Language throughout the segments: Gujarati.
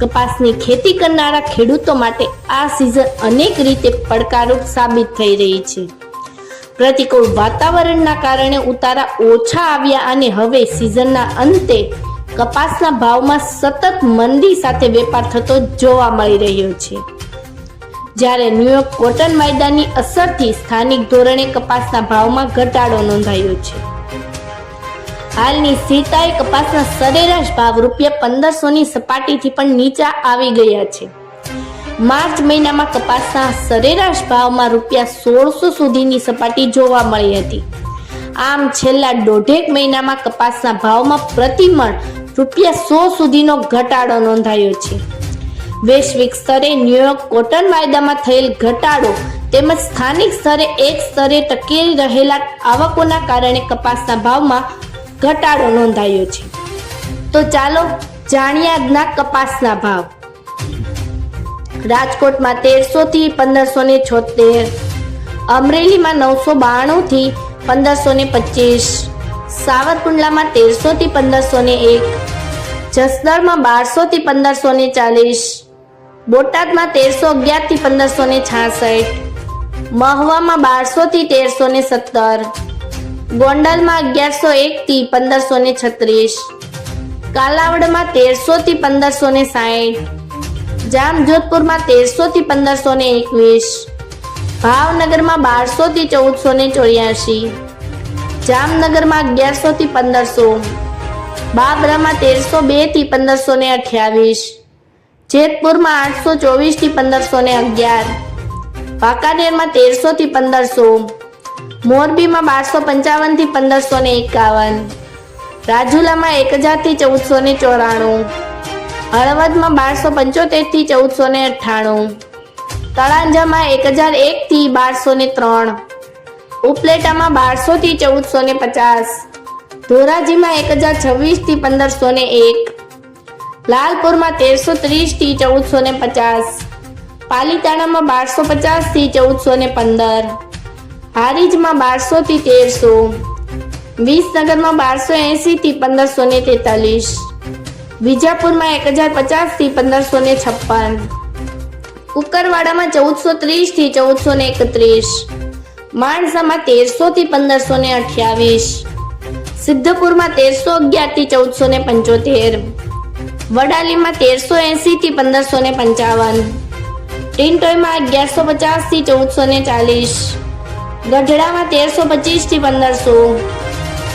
કપાસની ખેતી કરનારા ખેડૂતો માટે આ સિઝન અનેક રીતે પડકારરૂપ સાબિત થઈ રહી છે. પ્રતિકૂળ વાતાવરણના કારણે ઉતારા ઓછા આવ્યા અને હવે સિઝનના અંતે કપાસના ભાવમાં સતત મંદી સાથે વેપાર થતો જોવા મળી રહ્યો છે. જ્યારે ન્યુયોર્ક કોટન વાયદાની અસરથી સ્થાનિક ધોરણે કપાસના ભાવમાં ઘટાડો નોંધાયો છે. હાલની સીતાએ કપાસના સરેરાશ ભાવ રૂપિયા પંદરસોની સપાટીથી પણ નીચા આવી ગયા છે. માર્ચ મહિનામાં કપાસના સરેરાશ ભાવમાં રૂપિયા સોળસો સુધીની સપાટી જોવા મળી હતી. આમ છેલ્લા દોઢેક મહિનામાં કપાસના ભાવમાં પ્રતિમણ રૂપિયા સો સુધીનો ઘટાડો નોંધાયો છે. વૈશ્વિક સ્તરે ન્યુયોર્ક કોટન વાયદામાં થયેલ ઘટાડો તેમજ સ્થાનિક સ્તરે એક સ્તરે ટકી રહેલા આવકોના કારણે કપાસના ભાવમાં ઘટાડો નોંધાયો છે. તો ચાલો જાણીએ આજના કપાસના ભાવ. રાજકોટમાં તેરસો થી પંદરસો ને છોતેર, અમરેલીમાં નવસો બાણું થી પંદરસો ને પચીસ, સાવરકુંડલામાં તેરસો થી પંદરસો ને એક, જસદણમાં બારસો થી પંદરસો ને ચાલીસ, બોટાદમાં તેરસો અગિયારથી પંદરસો ને છાસઠ, મહવામાં બારસો થી તેરસો ને સત્તર ગોંડલમાં અગિયારસો એક થી પંદરસો ને છત્રીસ. કાલાવડમાં તેરસો થી પંદરસો ને સાઠ જામજોધપુરમાં તેરસો થી પંદરસો ને એકવીસ. ભાવનગરમાં બારસો થી ચૌદસો ને ચોર્યાસી. જામનગરમાં અગિયારસો થી પંદરસો. બાબરામાં તેરસો બેથી પંદરસો ને અઠ્યાવીસ. જેતપુરમાં આઠસો ચોવીસથી પંદરસો ને અગિયાર. વાંકાનેરમાં તેરસો થી પંદરસો. મોરબીમાં બારસો પંચાવનથી પંદરસો ને એકાવન. રાજુલામાં એક હજારથી ચૌદસો ને ચોરાણું. હળવદમાં બારસો પંચોતેરથી ચૌદસો ને અઠ્ઠાણું. તળાંજામાં એક હજાર એક થી બારસો ને ત્રણ. ઉપલેટામાં બારસો થી ચૌદસો ને પચાસ. ધોરાજીમાં એક હજાર છવ્વીસથી પંદરસો ને એક. લાલપુરમાં તેરસો ત્રીસથી ચૌદસો ને પચાસ. પાલીતાણામાં બારસો પચાસથી ચૌદસો ને પંદર. હારીજમાં બારસો થી તેરસો. વિસનગરમાં બારસો એંસી થી પંદરસો ને તેતાલીસ. વિજાપુરમાં એક હજાર પચાસથી પંદરસો ને છપ્પન. કુકરવાડામાં ચૌદસો ત્રીસથી ચૌદસો ને એકત્રીસ. માણસામાં તેરસો થી પંદરસો ને અઠ્યાવીસ. સિદ્ધપુરમાં તેરસો અગિયારથી ચૌદસો ને પંચોતેર. વડાલીમાં તેરસો એંસી થી પંદરસો ને પંચાવન. ટિન્ટોયમાં અગિયારસો પચાસથી ચૌદસો ને ચાલીસ. ગઢડામાં તેરસો પચીસથી પંદરસો.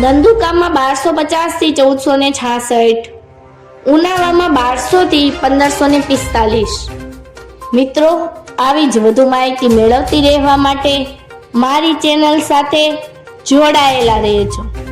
ધંધુકામમાં બારસો પચાસથી ચૌદસો ને છાસઠ. ઉનાળામાં બારસો થી પંદરસો ને પિસ્તાલીસ. મિત્રો, આવી જ વધુ માહિતી મેળવતી રહેવા માટે મારી ચેનલ સાથે જોડાયેલા રહેજો.